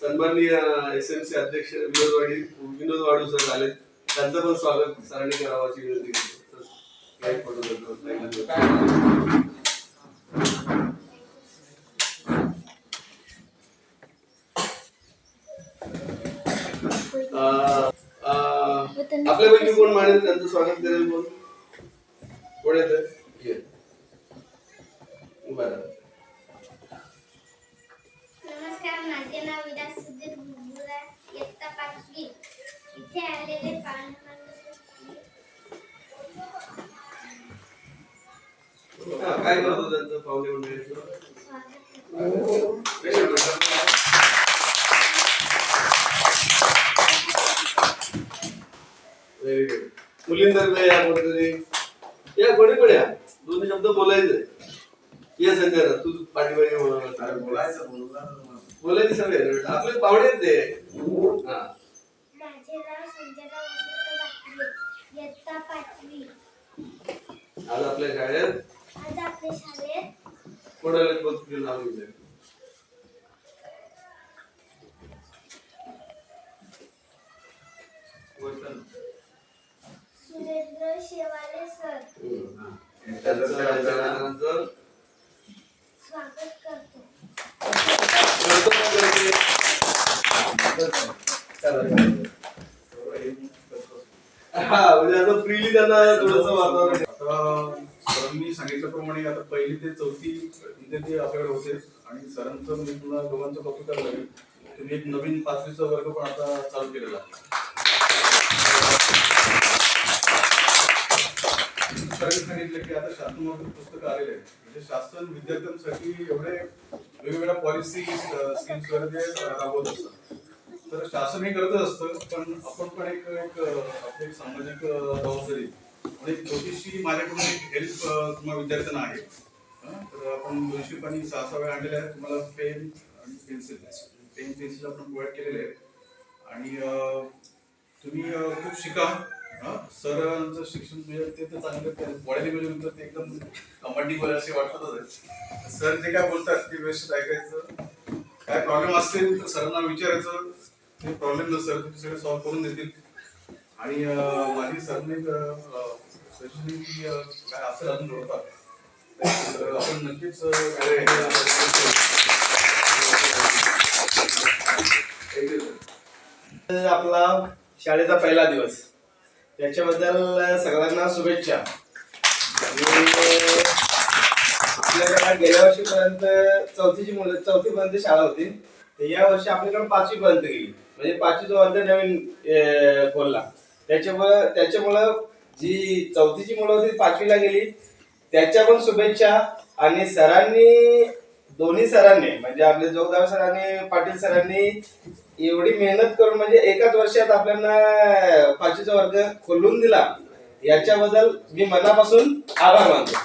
सन्माननीय S M C अध्यक्ष विनोद वाडी विनोद वाडू सर आले. त्यांचं पण स्वागत सरांनी करावं अशी विनंती करतो. आपल्यापैकी कोण मानेल? त्यांचं स्वागत करेल कोण? कोण येतं बरं. नमस्कार माझे नाव विलास सुधीर बुबुरा इयत्ता पाचवी. इथे आलेले हा, काय करतो त्यांचं पाहुणे व्हेरी गुड मुलींतर्फे या कोणतरी या कोणी या. दोन शब्द बोलायचे ये संजय तू पाठीमागे बोलायचं बोलायचे सगळे. आपले आहेत ते. हा. माझे नाव संजना वसंत बाकरे इयत्ता पाचवी. आज आपल्या शाळेत? आज आपल्या शाळेत. कोणाला तुझं नाव घेतलंय सुरेंद्र शेवाले सर. त्यांचं त्यांचं स्वागत करतो करतो का करते? हा म्हणजे आता फ्रीली म्हणजे त्यांना थोडस वातावरण सरांनी सांगितल्याप्रमाणे आता पहिली ते चौथी विद्यार्थी आपल्याकडे होते आणि सरांचं मी पुन्हा दोघांचं कॉपी करायला लागेल. तुम्ही एक नवीन पाचवीचा वर्ग पण आता चालू केलेला आहे. सरांनी सांगितलं की आता शासनामधून पुस्तकं आलेले आहेत. म्हणजे शासन विद्यार्थ्यांसाठी एवढे वेगवेगळ्या पॉलिसी स्कीम्स वगैरे ते राबवत असतात. तर शासन हे करतच असतं पण आपण पण एक एक आपली एक सामाजिक जबाबदारी म्हणजे आणि छोटीशी माझ्याकडून एक हेल्प तुम्हाला विद्यार्थ्यांना आहे. तर आपण दोनशे पाणी सहा सहा वेळा आणलेले आहेत. तुम्हाला पेन आणि पेन्सिल पेन पेन्सिल आपण प्रोव्हाइड केलेले आहेत. आणि तुम्ही खूप शिका. सरांचं शिक्षण मिळेल ते तर चांगलं बॉडी लेवल ते एकदम कमांडिंग असे वाटतच आहे सर जे काय बोलतात ते व्यवस्थित ऐकायचं. काय प्रॉब्लेम असतील तर सरांना विचारायचं. ते प्रॉब्लेम नसेल सर ते सगळे सॉल्व्ह करून देतील. आणि माझी सरने सजेशन की काय असेल अजून जोडतात तर आपण नक्कीच आपला शाळेचा पहिला दिवस. त्याच्याबद्दल सगळ्यांना शुभेच्छा. आणि आपल्याकडे गेल्या वर्षीपर्यंत चौथीची मुलं चौथीपर्यंत शाळा होती. तर या वर्षी आपल्याकडे पाचवीपर्यंत गेली. म्हणजे पाचवी जो अर्ध नवीन खोलला. त्याच्यामुळं त्याच्यामुळं जी चौथीची मुलं होती पाचवीला गेली. त्याच्या पण शुभेच्छा. आणि सरांनी दोन्ही सरांनी म्हणजे आपले जोगदार सरांनी पाटील सरांनी एवढी मेहनत करून म्हणजे एकाच वर्षात आपल्याला पाचवीचा वर्ग खोलून दिला. याच्याबद्दल मी मनापासून आभार मानतो.